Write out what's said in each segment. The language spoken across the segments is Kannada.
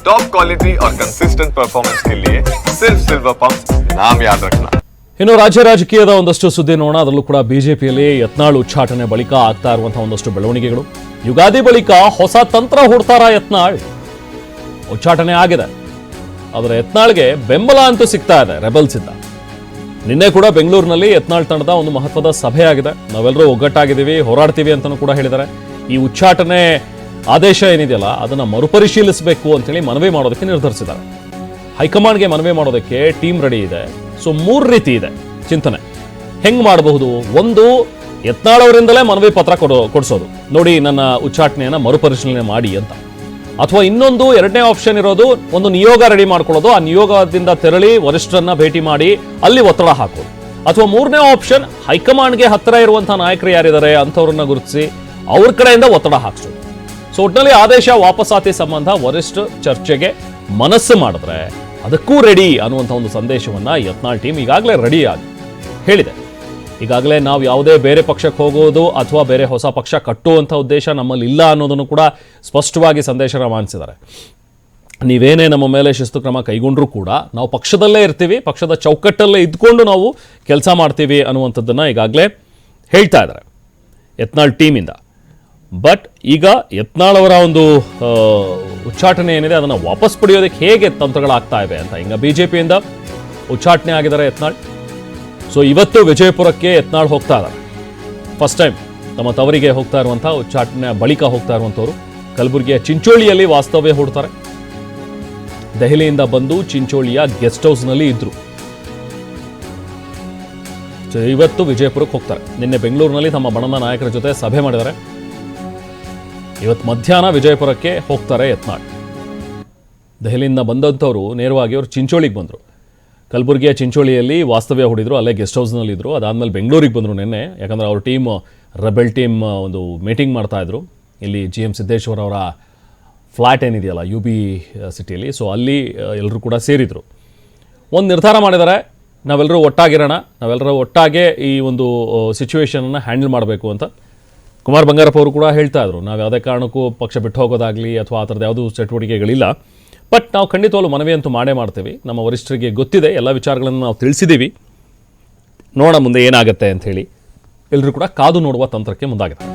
टॉप क्वालिटी और कंसिस्टेंट परफॉर्मेंस के लिए सिर्फ सिल्वर पंप नाम याद रखना ಇನ್ನು ರಾಜ್ಯ ರಾಜಕೀಯದ ಒಂದಷ್ಟು ಸುದ್ದಿ ನೋಡೋಣ ಅದರಲ್ಲೂ ಕೂಡ ಬಿಜೆಪಿಯಲ್ಲಿ ಯತ್ನಾಳ್ ಉಚ್ಚಾಟನೆ ಬಳಿಕ ಆಗ್ತಾ ಇರುವಂತಹ ಒಂದಷ್ಟು ಬೆಳವಣಿಗೆಗಳು ಯುಗಾದಿ ಬಳಿಕ ಹೊಸ ತಂತ್ರ ಹುಡ್ತಾರ ಯತ್ನಾಳ್ ಉಚ್ಚಾಟನೆ ಆಗಿದೆ ಆದರೆ ಯತ್ನಾಳ್ಗೆ ಬೆಂಬಲ ಅಂತೂ ಸಿಗ್ತಾ ಇದೆ ರೆಬಲ್ಸ್ ಇಂದ ನಿನ್ನೆ ಕೂಡ ಬೆಂಗಳೂರಿನಲ್ಲಿ ಯತ್ನಾಳ್ ತಂಡದ ಒಂದು ಮಹತ್ವದ ಸಭೆ ಆಗಿದೆ ನಾವೆಲ್ಲರೂ ಒಗ್ಗಟ್ಟಾಗಿದ್ದೀವಿ ಹೋರಾಡ್ತೀವಿ ಅಂತಲೂ ಕೂಡ ಹೇಳಿದ್ದಾರೆ ಈ ಉಚ್ಚಾಟನೆ ಆದೇಶ ಏನಿದೆಯಲ್ಲ, ಅದನ್ನು ಮರುಪರಿಶೀಲಿಸಬೇಕು ಅಂತೇಳಿ ಮನವಿ ಮಾಡೋದಕ್ಕೆ ನಿರ್ಧರಿಸಿದ್ದಾರೆ. ಹೈಕಮಾಂಡ್ಗೆ ಮನವಿ ಮಾಡೋದಕ್ಕೆ ಟೀಮ್ ರೆಡಿ ಇದೆ. ಸೊ, ಮೂರು ರೀತಿ ಇದೆ ಚಿಂತನೆ. ಹೆಂಗ್ ಮಾಡಬಹುದು? ಒಂದು, ಯತ್ನಾಳವರಿಂದಲೇ ಮನವಿ ಪತ್ರ ಕೊಡೋ, ಕೊಡಿಸೋದು. ನೋಡಿ, ನನ್ನ ಉಚ್ಚಾಟನೆಯನ್ನು ಮರುಪರಿಶೀಲನೆ ಮಾಡಿ ಅಂತ. ಅಥವಾ ಇನ್ನೊಂದು, ಎರಡನೇ ಆಪ್ಷನ್ ಇರೋದು, ಒಂದು ನಿಯೋಗ ರೆಡಿ ಮಾಡ್ಕೊಳ್ಳೋದು. ಆ ನಿಯೋಗದಿಂದ ತೆರಳಿ ವರಿಷ್ಠರನ್ನ ಭೇಟಿ ಮಾಡಿ ಅಲ್ಲಿ ಒತ್ತಡ ಹಾಕೋದು. ಅಥವಾ ಮೂರನೇ ಆಪ್ಷನ್ ಹೈಕಮಾಂಡ್ಗೆ ಹತ್ತಿರ ಇರುವಂತಹ ನಾಯಕರು ಯಾರಿದ್ದಾರೆ ಅಂಥವ್ರನ್ನ ಗುರುತಿಸಿ ಅವ್ರ ಕಡೆಯಿಂದ ಒತ್ತಡ ಹಾಕ್ಸೋದು. ಸೊ ಒಟ್ಟಿನಲ್ಲಿ ಆದೇಶ ವಾಪಸಾತಿ ಸಂಬಂಧ ವರಿಷ್ಠ ಚರ್ಚೆಗೆ ಮನಸ್ಸು ಮಾಡಿದ್ರೆ ಅದಕ್ಕೂ ರೆಡಿ ಅನ್ನುವಂಥ ಒಂದು ಸಂದೇಶವನ್ನ ಯತ್ನಾಳ್ ಟೀಮ್ ಈಗಾಗಲೇ ರೆಡಿ ಆಗಿ ಹೇಳಿದೆ. ಈಗಾಗಲೇ ನಾವು ಯಾವುದೇ ಬೇರೆ ಪಕ್ಷಕ್ಕೆ ಹೋಗೋದು ಅಥವಾ ಬೇರೆ ಹೊಸ ಪಕ್ಷ ಕಟ್ಟುವಂಥ ಉದ್ದೇಶ ನಮ್ಮಲ್ಲಿ ಇಲ್ಲ ಅನ್ನೋದನ್ನು ಕೂಡ ಸ್ಪಷ್ಟವಾಗಿ ಸಂದೇಶ ರವಾನಿಸಿದ್ದಾರೆ. ನೀವೇನೇ ನಮ್ಮ ಮೇಲೆ ಶಿಸ್ತು ಕ್ರಮ ಕೈಗೊಂಡರೂ ಕೂಡ ನಾವು ಪಕ್ಷದಲ್ಲೇ ಇರ್ತೀವಿ, ಪಕ್ಷದ ಚೌಕಟ್ಟಲ್ಲೇ ಇದ್ಕೊಂಡು ನಾವು ಕೆಲಸ ಮಾಡ್ತೀವಿ ಅನ್ನುವಂಥದ್ದನ್ನು ಈಗಾಗಲೇ ಹೇಳ್ತಾ ಇದ್ದಾರೆ. ಯತ್ನಾಳ್ ಟೀಮಿಂದ ಬಟ್ ಈಗ ಯತ್ನಾಳ್ ಅವರ ಒಂದು ಉಚ್ಚಾಟನೆ ಏನಿದೆ, ಅದನ್ನು ವಾಪಸ್ ಪಡೆಯೋದಕ್ಕೆ ಹೇಗೆ ತಂತ್ರಗಳಾಗ್ತಾ ಇವೆ ಅಂತ. ಈಗ ಬಿಜೆಪಿಯಿಂದ ಉಚ್ಚಾಟನೆ ಆಗಿದ್ದಾರೆ ಯತ್ನಾಳ್. ಸೊ ಇವತ್ತು ವಿಜಯಪುರಕ್ಕೆ ಯತ್ನಾಳ್ ಹೋಗ್ತಾ ಇದ್ದಾರೆ. ಫಸ್ಟ್ ಟೈಮ್ ತಮ್ಮ ತವರಿಗೆ ಹೋಗ್ತಾ ಇರುವಂತಹ ಉಚ್ಚಾಟನೆ ಬಳಿಕ ಹೋಗ್ತಾ ಇರುವಂಥವ್ರು. ಕಲಬುರಗಿಯ ಚಿಂಚೋಳಿಯಲ್ಲಿ ವಾಸ್ತವ್ಯ ಹೂಡ್ತಾರೆ. ದೆಹಲಿಯಿಂದ ಬಂದು ಚಿಂಚೋಳಿಯ ಗೆಸ್ಟ್ ಹೌಸ್ನಲ್ಲಿ ಇದ್ರು. ಸೊ ಇವತ್ತು ವಿಜಯಪುರಕ್ಕೆ ಹೋಗ್ತಾರೆ. ನಿನ್ನೆ ಬೆಂಗಳೂರಿನಲ್ಲಿ ತಮ್ಮ ಬಣದ ನಾಯಕರ ಜೊತೆ ಸಭೆ ಮಾಡಿದ್ದಾರೆ. ಇವತ್ತು ಮಧ್ಯಾಹ್ನ ವಿಜಯಪುರಕ್ಕೆ ಹೋಗ್ತಾರೆ ಯತ್ನಾಳ್. ದೆಹಲಿಯಿಂದ ಬಂದಂಥವರು ನೇರವಾಗಿ ಅವರು ಚಿಂಚೋಳಿಗೆ ಬಂದರು. ಕಲಬುರಗಿಯ ಚಿಂಚೋಳಿಯಲ್ಲಿ ವಾಸ್ತವ್ಯ ಹೂಡಿದ್ರು, ಅಲ್ಲೇ ಗೆಸ್ಟ್ ಹೌಸ್ನಲ್ಲಿದ್ದರು ಅದಾದಮೇಲೆ ಬೆಂಗಳೂರಿಗೆ ಬಂದರು ನಿನ್ನೆ. ಯಾಕಂದರೆ ಅವ್ರ ಟೀಮ್, ರೆಬೆಲ್ ಟೀಮ್ ಒಂದು ಮೀಟಿಂಗ್ ಮಾಡ್ತಾಯಿದ್ರು ಇಲ್ಲಿ ಜಿ ಎಂ ಸಿದ್ದೇಶ್ವರ ಅವರ ಫ್ಲ್ಯಾಟ್ ಏನಿದೆಯಲ್ಲ, ಯು ಬಿ ಸಿಟಿಯಲ್ಲಿ, ಸೊ ಅಲ್ಲಿ ಎಲ್ಲರೂ ಕೂಡ ಸೇರಿದರು. ಒಂದು ನಿರ್ಧಾರ ಮಾಡಿದ್ದಾರೆ ನಾವೆಲ್ಲರೂ ಒಟ್ಟಾಗಿರೋಣ ನಾವೆಲ್ಲರೂ ಒಟ್ಟಾಗೆ ಈ ಒಂದು ಸಿಚುವೇಶನನ್ನು ಹ್ಯಾಂಡಲ್ ಮಾಡಬೇಕು ಅಂತ. ಕುಮಾರ್ ಬಂಗಾರಪ್ಪ ಅವರು ಕೂಡ ಹೇಳ್ತಾ ಇದ್ರು, ನಾವು ಯಾವುದೇ ಕಾರಣಕ್ಕೂ ಪಕ್ಷ ಬಿಟ್ಟು ಹೋಗೋದಾಗಲಿ ಅಥವಾ ಆ ಥರದ ಯಾವುದೂ ಚಟುವಟಿಕೆಗಳಿಲ್ಲ. ಬಟ್ ನಾವು ಖಂಡಿತವಾಗ್ಲೂ ಮನವಿ ಅಂತೂ ಮಾಡೇ ಮಾಡ್ತೀವಿ. ನಮ್ಮ ವರಿಷ್ಠರಿಗೆ ಗೊತ್ತಿದೆ, ಎಲ್ಲ ವಿಚಾರಗಳನ್ನು ನಾವು ತಿಳಿಸಿದ್ದೀವಿ ನೋಡೋಣ ಮುಂದೆ ಏನಾಗುತ್ತೆ ಅಂತ ಹೇಳಿ. ಎಲ್ಲರೂ ಕೂಡ ಕಾದು ನೋಡುವ ತಂತ್ರಕ್ಕೆ ಮುಂದಾಗಿದೆ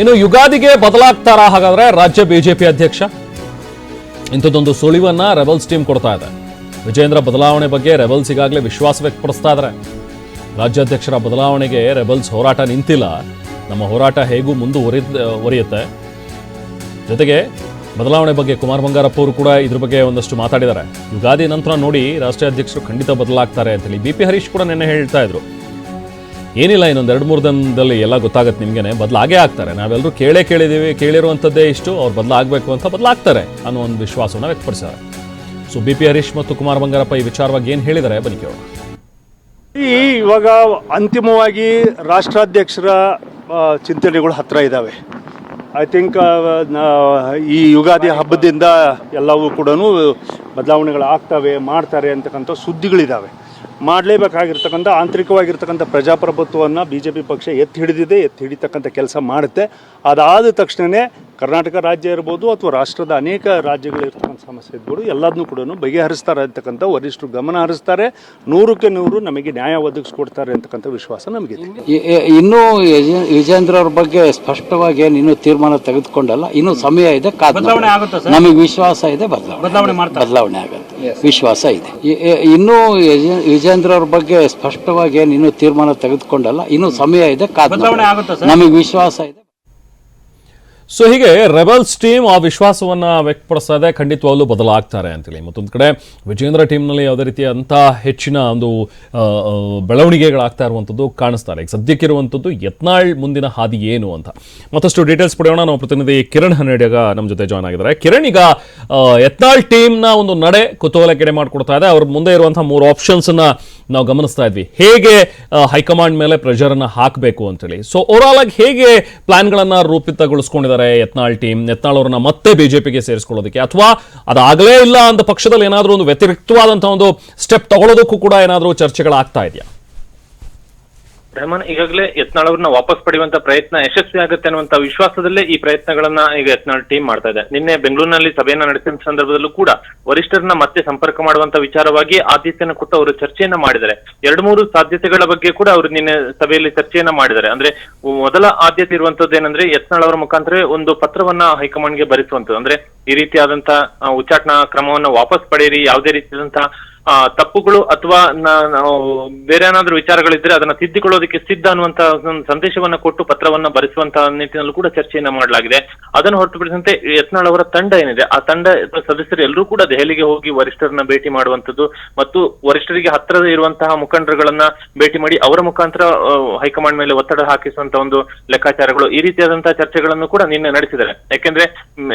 ಇನ್ನು ಯುಗಾದಿಗೆ ಬದಲಾಗ್ತಾರ ಹಾಗಾದ್ರೆ ರಾಜ್ಯ ಬಿಜೆಪಿ ಅಧ್ಯಕ್ಷ? ಇಂಥದ್ದೊಂದು ಸುಳಿವನ್ನ ರೆಬಲ್ಸ್ ಟೀಮ್ ಕೊಡ್ತಾ ಇದೆ. ವಿಜೇಂದ್ರ ಬದಲಾವಣೆ ಬಗ್ಗೆ ರೆಬಲ್ಸ್ ಈಗಾಗಲೇ ವಿಶ್ವಾಸ ವ್ಯಕ್ತಪಡಿಸ್ತಾ ಇದ್ದಾರೆ ರಾಜ್ಯಾಧ್ಯಕ್ಷರ ಬದಲಾವಣೆಗೆ ರೆಬಲ್ಸ್ ಹೋರಾಟ ನಿಂತಿಲ್ಲ. ನಮ್ಮ ಹೋರಾಟ ಹೇಗೂ ಮುಂದುವರಿ ಒರಿಯುತ್ತೆ. ಜೊತೆಗೆ ಬದಲಾವಣೆ ಬಗ್ಗೆ ಕುಮಾರ್ ಬಂಗಾರಪ್ಪ ಅವರು ಕೂಡ ಇದ್ರ ಬಗ್ಗೆ ಒಂದಷ್ಟು ಮಾತಾಡಿದ್ದಾರೆ. ಯುಗಾದಿ ನಂತರ ನೋಡಿ ರಾಷ್ಟ್ರೀಯ ಅಧ್ಯಕ್ಷರು ಖಂಡಿತ ಬದಲಾಗ್ತಾರೆ ಅಂತೇಳಿ ಬಿ ಪಿ ಹರೀಶ್ ಕೂಡ ನಿನ್ನೆ ಹೇಳ್ತಾ ಇದ್ರು. ಏನಿಲ್ಲ, ಇನ್ನೊಂದು ಎರಡು ಮೂರು ದಿನದಲ್ಲಿ ಎಲ್ಲ ಗೊತ್ತಾಗುತ್ತೆ ನಿಮಗೇನೆ. ಬದಲಾಗೇ ಆಗ್ತಾರೆ. ನಾವೆಲ್ಲರೂ ಕೇಳೇ ಕೇಳಿದ್ದೀವಿ ಕೇಳಿರುವಂಥದ್ದೇ ಇಷ್ಟು. ಅವ್ರು ಬದಲಾಗಬೇಕು ಅಂತ ಬದಲಾಗ್ತಾರೆ ಅನ್ನೋ ಒಂದು ವಿಶ್ವಾಸವನ್ನು ವ್ಯಕ್ತಪಡಿಸಿದ್ದಾರೆ. ಸೊ, ಬಿ ಪಿ ಹರೀಶ್ ಮತ್ತು ಕುಮಾರ್ ಬಂಗಾರಪ್ಪ ಈ ವಿಚಾರವಾಗಿ ಏನು ಹೇಳಿದ್ದಾರೆ? ಬನ್ನಿ ಕೇಳೋಣ. ಈ ಇವಾಗ ಅಂತಿಮವಾಗಿ ರಾಷ್ಟ್ರಾಧ್ಯಕ್ಷರ ಚಿಂತನೆಗಳು ಹತ್ತಿರ ಇದ್ದಾವೆ ಐ ಥಿಂಕ್ ಈ ಯುಗಾದಿ ಹಬ್ಬದಿಂದ ಎಲ್ಲವೂ ಕೂಡ ಬದಲಾವಣೆಗಳು ಆಗ್ತವೆ ಮಾಡ್ತಾರೆ ಅಂತಕ್ಕಂಥ ಸುದ್ದಿಗಳಿದ್ದಾವೆ ಮಾಡಲೇಬೇಕಾಗಿರ್ತಕ್ಕಂಥ ಆಂತರಿಕವಾಗಿರ್ತಕ್ಕಂಥ ಪ್ರಜಾಪ್ರಭುತ್ವವನ್ನು ಬಿ ಜೆ ಪಿ ಪಕ್ಷ ಎತ್ತಿ ಹಿಡಿದಿದೆ ಎತ್ತಿ ಹಿಡಿತಕ್ಕಂಥ ಕೆಲಸ ಮಾಡುತ್ತೆ. ಅದಾದ ತಕ್ಷಣವೇ ಕರ್ನಾಟಕ ರಾಜ್ಯ ಇರ್ಬೋದು ಅಥವಾ ರಾಷ್ಟ್ರದ ಅನೇಕ ರಾಜ್ಯಗಳಿರ್ತಕ್ಕಂಥ ಸಮಸ್ಯೆಗಳು ಎಲ್ಲದನ್ನು ಕೂಡ ಬಗೆಹರಿಸ್ತಾರೆ ಅಂತಕ್ಕಂಥ ವರಿಷ್ಠರು ಗಮನ ಹರಿಸ್ತಾರೆ. ನೂರಕ್ಕೆ ನೂರು ನಮಗೆ ನ್ಯಾಯ ಒದಗಿಸ್ಕೊಡ್ತಾರೆ ಅಂತಕ್ಕಂಥ ವಿಶ್ವಾಸ ನಮಗಿದೆ. ಇನ್ನೂ ವಿಜೇಂದ್ರ ಅವ್ರ ಬಗ್ಗೆ ಸ್ಪಷ್ಟವಾಗಿ ಏನು ಇನ್ನೂ ತೀರ್ಮಾನ ತೆಗೆದುಕೊಂಡಲ್ಲ. ಇನ್ನೂ ಸಮಯ ಇದೆ ನಮಗೆ ವಿಶ್ವಾಸ ಇದೆ ಬದಲಾವಣೆ. ಬದಲಾವಣೆ ಆಗುತ್ತೆ. ವಿಶ್ವಾಸ ಇದೆ. ಇನ್ನೂ ವಿಜೇಂದ್ರ ಅವ್ರ ಬಗ್ಗೆ ಸ್ಪಷ್ಟವಾಗಿ ಏನು ಇನ್ನೂ ತೀರ್ಮಾನ ತೆಗೆದುಕೊಂಡಲ್ಲ. ಇನ್ನೂ ಸಮಯ ಇದೆ ಕಾದ್ ನಮಗೆ ವಿಶ್ವಾಸ ಇದೆ. ಸೊ ಹೀಗೆ ರೆಬಲ್ಸ್ ಟೀಮ್ ಆ ವಿಶ್ವಾಸವನ್ನು ವ್ಯಕ್ತಪಡಿಸ್ತಾ ಇದೆ ಖಂಡಿತವಾಗ್ಲೂ ಬದಲಾಗ್ತಾರೆ ಅಂತೇಳಿ. ಮತ್ತೊಂದು ಕಡೆ ವಿಜೇಂದ್ರ ಟೀಮ್ನಲ್ಲಿ ಯಾವುದೇ ರೀತಿಯಂಥ ಹೆಚ್ಚಿನ ಒಂದು ಬೆಳವಣಿಗೆಗಳಾಗ್ತಾ ಇರುವಂಥದ್ದು ಕಾಣಿಸ್ತಾರೆ. ಈಗ ಸದ್ಯಕ್ಕಿರುವಂಥದ್ದು ಯತ್ನಾಳ್ ಮುಂದಿನ ಹಾದಿ ಏನು ಅಂತ. ಮತ್ತಷ್ಟು ಡೀಟೇಲ್ಸ್ ಪಡೆಯೋಣ. ನಾವು ಪ್ರತಿನಿಧಿ ಕಿರಣ್ ಹನ್ನಡಿಯಾಗ ನಮ್ಮ ಜೊತೆ ಜಾಯ್ನ್ ಆಗಿದ್ದಾರೆ. ಕಿರಣ್, ಈಗ ಯತ್ನಾಳ್ ಟೀಮ್ನ ಒಂದು ನಡೆ ಕುತೂಹಲಕ್ಕೆಡೆ ಮಾಡಿಕೊಡ್ತಾ ಇದೆ. ಅವ್ರ ಮುಂದೆ ಇರುವಂಥ ಮೂರು ಆಪ್ಷನ್ಸ್ನ ನಾವು ಗಮನಿಸ್ತಾ ಇದ್ವಿ. ಹೇಗೆ ಹೈಕಮಾಂಡ್ ಮೇಲೆ ಪ್ರೆಷರನ್ನು ಹಾಕಬೇಕು ಅಂತೇಳಿ. ಸೊ ಓವರಾಲ್ ಆಗಿ ಹೇಗೆ ಪ್ಲಾನ್ಗಳನ್ನು ರೂಪಿತಗೊಳಿಸ್ಕೊಂಡಿದ್ದಾರೆ ಯತ್ನಾಳ್ ಟೀಮ್ ಯತ್ನಾಳ್ ಅವ್ರನ್ನ ಮತ್ತೆ ಬಿಜೆಪಿಗೆ ಸೇರಿಸ್ಕೊಳ್ಳೋದಕ್ಕೆ? ಅಥವಾ ಅದಾಗಲೇ ಇಲ್ಲ ಅಂತ ಪಕ್ಷದಲ್ಲಿ ಏನಾದರೂ ಒಂದು ವ್ಯತಿರಿಕ್ತವಾದಂಥ ಒಂದು ಸ್ಟೆಪ್ ತಗೊಳ್ಳೋದಕ್ಕೂ ಕೂಡ ಏನಾದರೂ ಚರ್ಚೆಗಳಾಗ್ತಾ ಇದೆಯಾ? ರೆಹಮಾನ್ ಈಗಾಗಲೇ ಯತ್ನಾಳ್ ಅವ್ರನ್ನ ವಾಪಸ್ ಪಡೆಯುವಂತ ಪ್ರಯತ್ನ ಯಶಸ್ವಿ ಆಗುತ್ತೆ ಅನ್ನುವಂತ ವಿಶ್ವಾಸದಲ್ಲೇ ಈ ಪ್ರಯತ್ನಗಳನ್ನ ಈಗ ಯತ್ನಾಳ್ ಟೀಮ್ ಮಾಡ್ತಾ ಇದೆ. ನಿನ್ನೆ ಬೆಂಗಳೂರಿನಲ್ಲಿ ಸಭೆಯನ್ನ ನಡೆಸಿದ ಸಂದರ್ಭದಲ್ಲೂ ಕೂಡ ವರಿಷ್ಠರನ್ನ ಮತ್ತೆ ಸಂಪರ್ಕ ಮಾಡುವಂತ ವಿಚಾರವಾಗಿ ಆದ್ಯತೆಯನ್ನು ಕೊಟ್ಟು ಅವರು ಚರ್ಚೆಯನ್ನ ಮಾಡಿದ್ದಾರೆ. ಎರಡು ಮೂರು ಸಾಧ್ಯತೆಗಳ ಬಗ್ಗೆ ಕೂಡ ಅವರು ನಿನ್ನೆ ಸಭೆಯಲ್ಲಿ ಚರ್ಚೆಯನ್ನ ಮಾಡಿದ್ದಾರೆ. ಅಂದ್ರೆ ಮೊದಲ ಆದ್ಯತೆ ಇರುವಂತದ್ದು ಏನಂದ್ರೆ ಯತ್ನಾಳ್ ಅವರ ಮುಖಾಂತರ ಒಂದು ಪತ್ರವನ್ನ ಹೈಕಮಾಂಡ್ಗೆ ಭರಿಸುವಂತದ್ದು. ಅಂದ್ರೆ ಈ ರೀತಿಯಾದಂತ ಉಚ್ಚಾಟನಾ ಕ್ರಮವನ್ನ ವಾಪಸ್ ಪಡೆಯಿರಿ, ಯಾವುದೇ ರೀತಿಯಾದಂತಹ ತಪ್ಪುಗಳು ಅಥವಾ ಬೇರೆ ಏನಾದ್ರೂ ವಿಚಾರಗಳಿದ್ರೆ ಅದನ್ನ ತಿದ್ದಿಕೊಳ್ಳೋದಕ್ಕೆ ಸಿದ್ಧ ಅನ್ನುವಂತ ಒಂದು ಸಂದೇಶವನ್ನ ಕೊಟ್ಟು ಪತ್ರವನ್ನ ಬರೆಸುವಂತಹ ನಿಟ್ಟಿನಲ್ಲೂ ಕೂಡ ಚರ್ಚೆಯನ್ನ ಮಾಡಲಾಗಿದೆ. ಅದನ್ನು ಹೊರತುಪಡಿಸಿದಂತೆ ಯತ್ನಾಳ್ ಅವರ ತಂಡ ಏನಿದೆ, ಆ ತಂಡ ಸದಸ್ಯರು ಎಲ್ಲರೂ ಕೂಡ ದೆಹಲಿಗೆ ಹೋಗಿ ವರಿಷ್ಠರನ್ನ ಭೇಟಿ ಮಾಡುವಂತದ್ದು ಮತ್ತು ವರಿಷ್ಠರಿಗೆ ಹತ್ತಿರದ ಇರುವಂತಹ ಮುಖಂಡರುಗಳನ್ನ ಭೇಟಿ ಮಾಡಿ ಅವರ ಮುಖಾಂತರ ಹೈಕಮಾಂಡ್ ಮೇಲೆ ಒತ್ತಡ ಹಾಕಿಸುವಂತ ಒಂದು ಲೆಕ್ಕಾಚಾರಗಳು ಈ ರೀತಿಯಾದಂತಹ ಚರ್ಚೆಗಳನ್ನು ಕೂಡ ನಿನ್ನೆ ನಡೆಸಿದ್ದಾರೆ. ಯಾಕೆಂದ್ರೆ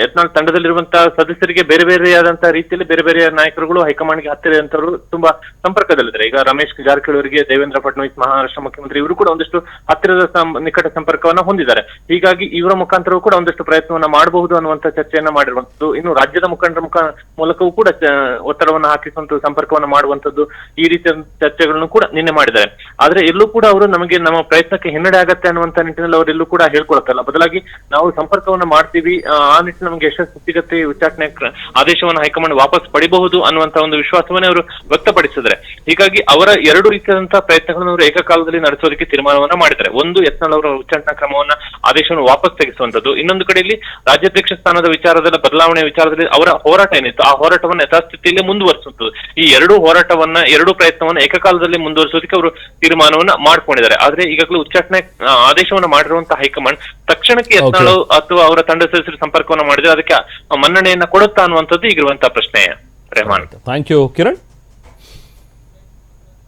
ಯತ್ನಾಳ್ ತಂಡದಲ್ಲಿರುವಂತಹ ಸದಸ್ಯರಿಗೆ ಬೇರೆ ಬೇರೆಯಾದಂತಹ ರೀತಿಯಲ್ಲಿ ಬೇರೆ ಬೇರೆ ನಾಯಕರುಗಳು ಹೈಕಮಾಂಡ್ಗೆ ಹತ್ತಿರ ಇರುವಂತವರು ತುಂಬಾ ಸಂಪರ್ಕದಲ್ಲಿದ್ದಾರೆ. ಈಗ ರಮೇಶ್ ಜಾರಕಿಹೊಳಿ ಅವರಿಗೆ ದೇವೇಂದ್ರ ಫಡ್ನವೀಸ್ ಮಹಾರಾಷ್ಟ್ರ ಮುಖ್ಯಮಂತ್ರಿ ಇವರು ಕೂಡ ಒಂದಿಷ್ಟು ಹತ್ತಿರದ ನಿಕಟ ಸಂಪರ್ಕವನ್ನ ಹೊಂದಿದ್ದಾರೆ. ಹೀಗಾಗಿ ಇವರ ಮುಖಾಂತರವೂ ಕೂಡ ಒಂದಷ್ಟು ಪ್ರಯತ್ನವನ್ನ ಮಾಡಬಹುದು ಅನ್ನುವಂತ ಚರ್ಚೆಯನ್ನ ಮಾಡಿರುವಂತದ್ದು, ಇನ್ನು ರಾಜ್ಯದ ಮುಖಂಡರ ಮುಖ, ಮೂಲಕವೂ ಕೂಡ ಒತ್ತಡವನ್ನ ಹಾಕಿಸುವಂತ ಸಂಪರ್ಕವನ್ನ ಮಾಡುವಂತದ್ದು ಈ ರೀತಿಯ ಚರ್ಚೆಗಳನ್ನು ಕೂಡ ನಿನ್ನೆ ಮಾಡಿದ್ದಾರೆ. ಆದ್ರೆ ಎಲ್ಲೂ ಕೂಡ ಅವರು ನಮಗೆ ನಮ್ಮ ಪ್ರಯತ್ನಕ್ಕೆ ಹಿನ್ನಡೆ ಆಗತ್ತೆ ಅನ್ನುವಂತ ನಿಟ್ಟಿನಲ್ಲಿ ಅವರೆಲ್ಲೂ ಕೂಡ ಹೇಳ್ಕೊಳತ್ತಲ್ಲ ಬದಲಾಗಿ ನಾವು ಸಂಪರ್ಕವನ್ನ ಮಾಡ್ತೀವಿ, ಆ ನಿಟ್ಟಿನಲ್ಲಿ ನಮಗೆ ಯಶಸ್ಸು ಸಿಗತ್ತೆ ಉಚ್ಚಾಟನೆ ಆದೇಶವನ್ನು ಹೈಕಮಾಂಡ್ ವಾಪಸ್ ಪಡಿಬಹುದು ಅನ್ನುವಂತ ಒಂದು ವಿಶ್ವಾಸವನ್ನೇ ಅವರು ವ್ಯಕ್ತಪಡಿಸಿದ್ದಾರೆ. ಹೀಗಾಗಿ ಅವರ ಎರಡು ರೀತಿಯಾದಂತಹ ಪ್ರಯತ್ನಗಳನ್ನು ಅವರು ಏಕಕಾಲದಲ್ಲಿ ನಡೆಸೋದಕ್ಕೆ ತೀರ್ಮಾನವನ್ನ ಮಾಡಿದ್ದಾರೆ. ಒಂದು ಯತ್ನಾಳ್ ಅವರ ಉಚ್ಚಾಟನಾ ಕ್ರಮವನ್ನ ಆದೇಶವನ್ನು ವಾಪಸ್ ತೆಗೆಸುವಂತದ್ದು ಇನ್ನೊಂದು ಕಡೆಯಲ್ಲಿ ರಾಜ್ಯಾಧ್ಯಕ್ಷ ಸ್ಥಾನದ ವಿಚಾರದಲ್ಲಿ ಬದಲಾವಣೆ ವಿಚಾರದಲ್ಲಿ ಅವರ ಹೋರಾಟ ಏನಿತ್ತು ಆ ಹೋರಾಟವನ್ನು ಯಥಾಸ್ಥಿತಿಯಲ್ಲಿ ಮುಂದುವರಿಸುವಂತದ್ದು ಈ ಎರಡು ಹೋರಾಟವನ್ನ ಎರಡು ಪ್ರಯತ್ನವನ್ನ ಏಕಕಾಲದಲ್ಲಿ ಮುಂದುವರಿಸೋದಕ್ಕೆ ಅವರು ತೀರ್ಮಾನವನ್ನ ಮಾಡ್ಕೊಂಡಿದ್ದಾರೆ. ಆದ್ರೆ ಈಗಾಗಲೇ ಉಚ್ಚಾಟನೆ ಆದೇಶವನ್ನು ಆದೇಶವನ್ನ ಮಾಡಿರುವಂತಹ ಹೈಕಮಾಂಡ್ ತಕ್ಷಣಕ್ಕೆ ಯತ್ನಾಳು ಅಥವಾ ಅವರ ತಂಡ ಸದಸ್ಯರು ಸಂಪರ್ಕವನ್ನು ಮಾಡಿದ್ರೆ ಅದಕ್ಕೆ ಮನ್ನಣೆಯನ್ನ ಕೊಡುತ್ತಾ ಅನ್ನುವಂಥದ್ದು ಈಗಿರುವಂತಹ ಪ್ರಶ್ನೆ. ರೆಹಮಾನ್. Thank you Kiran